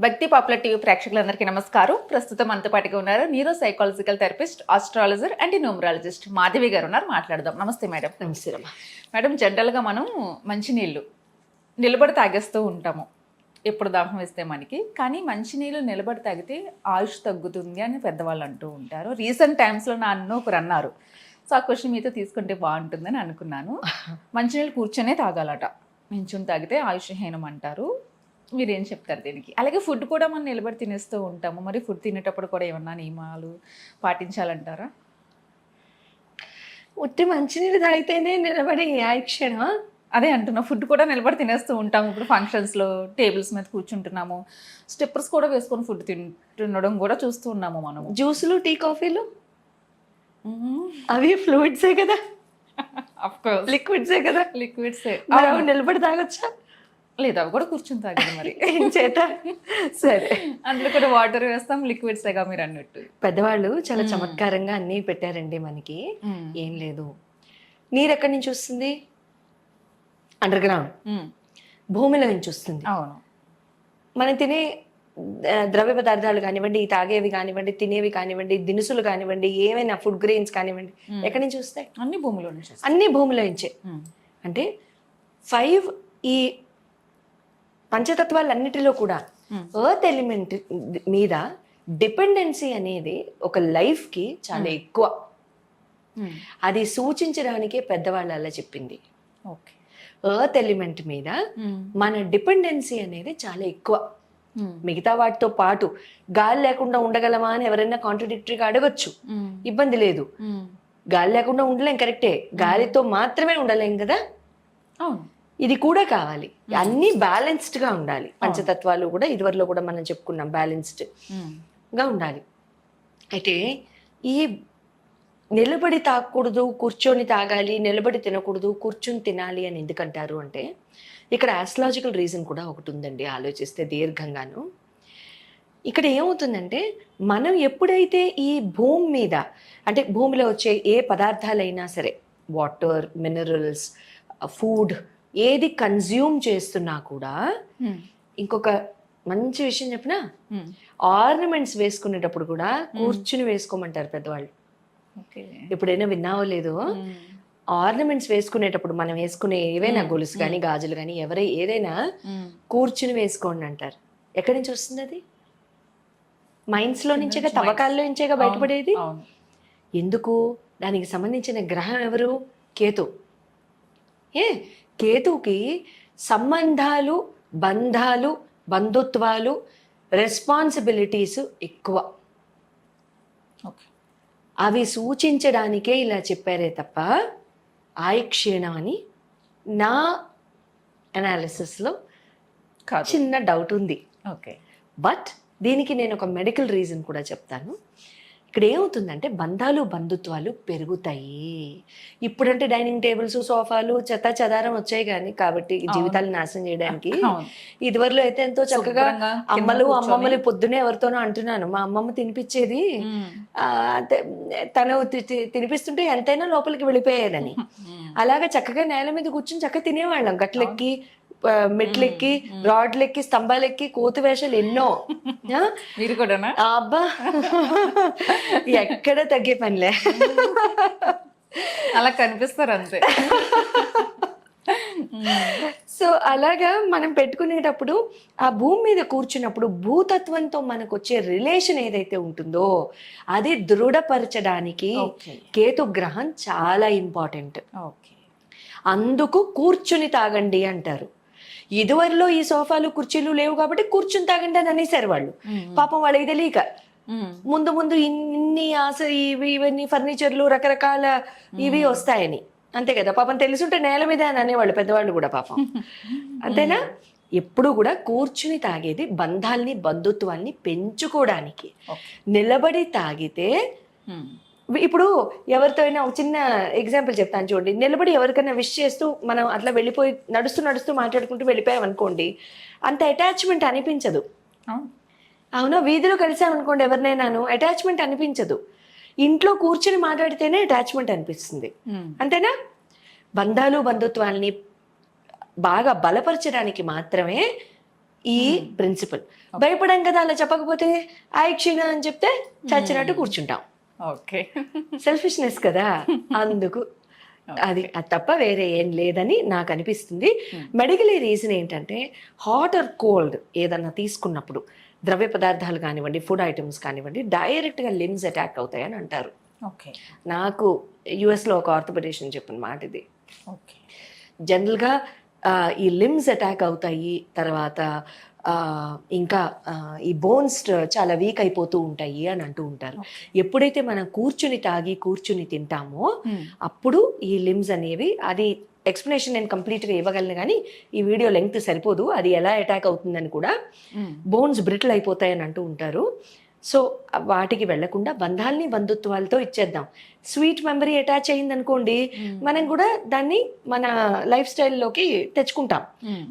భక్తి popular TV ప్రేక్షకులందరికీ నమస్కారం. ప్రస్తుతం మనతో పాటుగా ఉన్నారు neuro psychological therapist astrologer and numerologist Madhavi garu ఉన్నారు. మాట్లాడదాం. నమస్తే మేడం. నమస్తే మేడం జనరల్గా మనం మంచినీళ్ళు నిలబడి తాగేస్తూ ఉంటాము. ఎప్పుడు దాహం వేస్తే మనకి. కానీ మంచినీళ్ళు నిలబడి తాగితే ఆయుష్ తగ్గుతుంది అని పెద్దవాళ్ళు అంటూ ఉంటారు. రీసెంట్ టైమ్స్లో నా అన్న ఒకరు అన్నారు. సో ఆ క్వశ్చన్ మీతో తీసుకుంటే బాగుంటుందని అనుకున్నాను. మంచినీళ్ళు కూర్చొనే తాగాలట. నించుని తాగితే ఆయుష్హీనం అంటారు. మీరేం చెప్తారు దీనికి? అలాగే ఫుడ్ కూడా మనం నిలబడి తినేస్తూ ఉంటాము. మరి ఫుడ్ తినేటప్పుడు కూడా ఏమన్నా నియమాలు పాటించాలంటారా? ఉట్టి మంచినీళ్ళు తాగితేనే నిలబడి యాక్షణ అదే అంటున్నా ఫుడ్ కూడా నిలబడి తినేస్తూ ఉంటాము. ఇప్పుడు ఫంక్షన్స్లో టేబుల్స్ మీద కూర్చుంటున్నాము. స్టెప్పర్స్ కూడా వేసుకొని ఫుడ్ తింటుండడం కూడా చూస్తూ ఉన్నాము మనము. జ్యూసులు టీ కాఫీలు? అవి ఫ్లూయిడ్సే కదా? లిక్విడ్సే కదా? లిక్విడ్స్. నిలబడి తాగొచ్చా? లేదు అవి కూడా కూర్చుని తాగదు మరి. ఏం చేత? సరే. అందులో కూడా వాటర్ వేస్తాం లిక్విడ్సేగా మీరు అన్నట్టు. పెద్దవాళ్ళు చాలా చమత్కారంగా అన్నీ పెట్టారండి మనకి. ఏం లేదు. నీరు ఎక్కడి నుంచి వస్తుంది? Underground. భూమిలో నుంచి వస్తుంది. అవును. మనం తినే ద్రవ్య పదార్థాలు కానివ్వండి తాగేవి కానివ్వండి తినేవి కానివ్వండి దినుసులు కానివ్వండి ఏమైనా ఫుడ్ గ్రెయిన్స్ కానివ్వండి ఎక్కడి నుంచి వస్తాయి? అన్ని భూమిలో నుంచి. అన్ని భూమిలో నుంచే. అంటే ఫైవ్ ఈ పంచతత్వాలన్నిటిలో కూడా. ఎర్త్ ఎలిమెంట్ మీద డిపెండెన్సీ అనేది ఒక లైఫ్కి చాలా ఎక్కువ. అది సూచించడానికే పెద్దవాళ్ళు అలా చెప్పింది ఓకే ఎర్త్ ఎలిమెంట్ మీద. మన డిపెండెన్సీ అనేది చాలా ఎక్కువ. మిగతా వాటితో పాటు గాలి లేకుండా ఉండగలమా అని ఎవరైనా కాంట్రడిక్టరీగా అడగచ్చు. ఇబ్బంది లేదు. గాలి లేకుండా ఉండలేం కరెక్టే గాలితో మాత్రమే ఉండలేం కదా అవును ఇది కూడా కావాలి. అన్ని బ్యాలెన్స్డ్గా ఉండాలి. పంచతత్వాలు కూడా ఇదివరలో కూడా మనం చెప్పుకున్నాం బ్యాలెన్స్డ్ మ్మ్. గా ఉండాలి. అయితే ఈ నిలబడి తాగకూడదు కూర్చొని తాగాలి నిలబడి తినకూడదు కూర్చొని తినాలి అని ఎందుకంటారు అంటే ఇక్కడ ఆస్ట్రాలజికల్ రీజన్ కూడా ఒకటి ఉందండి ఆలోచిస్తే దీర్ఘంగాను. ఇక్కడ ఏమవుతుందంటే మనం ఎప్పుడైతే ఈ భూమి మీద అంటే భూమిలో వచ్చే ఏ పదార్థాలైనా సరే వాటర్ మినరల్స్ ఫుడ్ ఏది కన్జ్యూమ్ చేస్తున్నా కూడా. ఇంకొక మంచి విషయం చెప్పినా. ఆర్నమెంట్స్ వేసుకునేటప్పుడు కూడా కూర్చుని వేసుకోమంటారు పెద్దవాళ్ళు. ఎప్పుడైనా విన్నావో లేదో. ఆర్నమెంట్స్ వేసుకునేటప్పుడు మనం వేసుకునే ఏవైనా గొలుసు కానీ గాజులు కానీ ఎవరై ఏదైనా. కూర్చుని వేసుకోండి అంటారు. ఎక్కడి నుంచి వస్తుంది అది మైండ్స్లో నుంచేగా తవ్వకాల్లో నుంచేగా బయటపడేది? ఎందుకు? దానికి సంబంధించిన గ్రహం ఎవరు? కేతు. ఏ? కేతుకి సంబంధాలు బంధాలు బంధుత్వాలు రెస్పాన్సిబిలిటీస్ ఎక్కువ. ఓకే. అవి సూచించడానికే ఇలా చెప్పారే తప్ప ఆయుక్షీణం అని నా అనాలిసిస్లో చిన్న డౌట్ ఉంది. ఓకే. బట్ దీనికి నేను ఒక మెడికల్ రీజన్ కూడా చెప్తాను. ఇక్కడ ఏమవుతుందంటే బంధాలు బంధుత్వాలు పెరుగుతాయి. ఇప్పుడంటే డైనింగ్ టేబుల్స్ సోఫాలు చెత్త చెదారం వచ్చాయి కానీ కాబట్టి జీవితాలు నాశనం చేయడానికి ఇదివరలో అయితే ఎంతో చక్కగా అమ్మలు. అమ్మమ్మలు పొద్దునే ఎవరితోనో అంటున్నాను. మా అమ్మమ్మ తినిపించేది తను తినిపిస్తుంటే ఎంతైనా లోపలికి వెళ్ళిపోయేదని. అలాగా చక్కగా నేల మీద కూర్చొని చక్కగా తినేవాళ్ళం. గట్లెక్కి మెట్లెక్కి రాడ్లెక్కి స్తంభాలెక్కి కోతి వేషాలు ఎన్నో? మీరు కూడానా? అబ్బా. ఎక్కడ తగ్గే పనిలే. అలా కనిపిస్తారు అంతే. సో అలాగా మనం పెట్టుకునేటప్పుడు ఆ భూమి మీద కూర్చున్నప్పుడు భూతత్వంతో మనకు వచ్చే రిలేషన్ ఏదైతే ఉంటుందో అది దృఢపరచడానికి కేతు గ్రహం చాలా ఇంపార్టెంట్. ఓకే. అందుకు కూర్చుని తాగండి అంటారు. ఇదివరలో ఈ సోఫాలు కుర్చీలు లేవు కాబట్టి కూర్చుని తాగండి అని అనేసారు వాళ్ళు పాపం వాళ్ళకి తెలియక ముందు ముందు ఇన్ని ఆశ ఇవి ఇవన్నీ ఫర్నిచర్లు రకరకాల ఇవి వస్తాయని. అంతే కదా? పాపం తెలుసుంటే నేల మీద అని అనేవాళ్ళు పెద్దవాళ్ళు కూడా పాపం. అంతేనా? ఎప్పుడు కూడా కూర్చుని తాగేది బంధాల్ని బంధుత్వాల్ని పెంచుకోవడానికి. నిలబడి తాగితే ఇప్పుడు ఎవరితో అయినా ఒక చిన్న ఎగ్జాంపుల్ చెప్తాను చూడండి. నిలబడి ఎవరికైనా విష్ చేస్తూ మనం అట్లా వెళ్ళిపోయి నడుస్తూ నడుస్తూ మాట్లాడుకుంటూ వెళ్ళిపోయాం అనుకోండి అంత అటాచ్మెంట్ అనిపించదు. అవునా. వీధిలో కలిసామనుకోండి ఎవరినైనాను అటాచ్మెంట్ అనిపించదు. ఇంట్లో కూర్చుని మాట్లాడితేనే అటాచ్మెంట్ అనిపిస్తుంది. అంతేనా? బంధాలు బంధుత్వాల్ని బాగా బలపరచడానికి మాత్రమే ఈ ప్రిన్సిపల్ భయపడాం కదా అలా చెప్పకపోతే ఆయుక్షీణ అని చెప్తే చచ్చినట్టు కూర్చుంటాం. ఓకే. సెల్ఫిష్నెస్ కదా? అందుకు. అది అది తప్ప వేరే ఏం లేదని నాకు అనిపిస్తుంది. మెడికలీ రీజన్ ఏంటంటే హాట్ ఆర్ కోల్డ్ ఏదన్నా తీసుకున్నప్పుడు ద్రవ్య పదార్థాలు కానివ్వండి ఫుడ్ ఐటమ్స్ కానివ్వండి డైరెక్ట్గా లిమ్స్ అటాక్ అవుతాయని అంటారు. ఓకే. నాకు యుఎస్లో ఒక ఆర్థోపెడిషన్ చెప్పిన మాట ఇది ఓకే జనరల్గా ఈ లిమ్స్ అటాక్ అవుతాయి తర్వాత ఇంకా ఈ బోన్స్ చాలా వీక్ అయిపోతూ ఉంటాయి అని అంటూ ఉంటారు. ఎప్పుడైతే మనం కూర్చుని తాగి కూర్చుని తింటామో అప్పుడు ఈ లిమ్స్ అనేవి అది ఎక్స్ప్లెనేషన్ నేను కంప్లీట్గా ఇవ్వగలను కానీ ఈ వీడియో లెంగ్త్ సరిపోదు అది ఎలా అటాక్ అవుతుందని కూడా బోన్స్ బ్రిటిల్ అయిపోతాయని అంటూ ఉంటారు. సో వాటికి వెళ్ళకుండా బంధాల్ని బంధుత్వాలతో ఇచ్చేద్దాం. స్వీట్ మెమరీ అటాచ్ అయింది అనుకోండి మనం కూడా దాన్ని మన లైఫ్ స్టైల్లోకి తెచ్చుకుంటాం.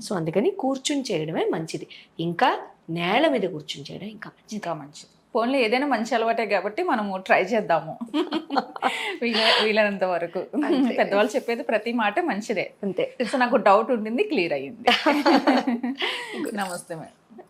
సో అందుకని కూర్చుని చేయడమే మంచిది. ఇంకా నేల మీద కూర్చుని చేయడం ఇంకా మంచిది. ఇంకా మంచిది. పోన్లే ఏదైనా మంచి అలవాటే కాబట్టి మనము ట్రై చేద్దాము. వీల వీలైనంత వరకు. పెద్దవాళ్ళు చెప్పేది ప్రతి మాట మంచిదే. అంతే. సో నాకు డౌట్ ఉండింది క్లియర్ అయ్యింది. నమస్తే మేడం.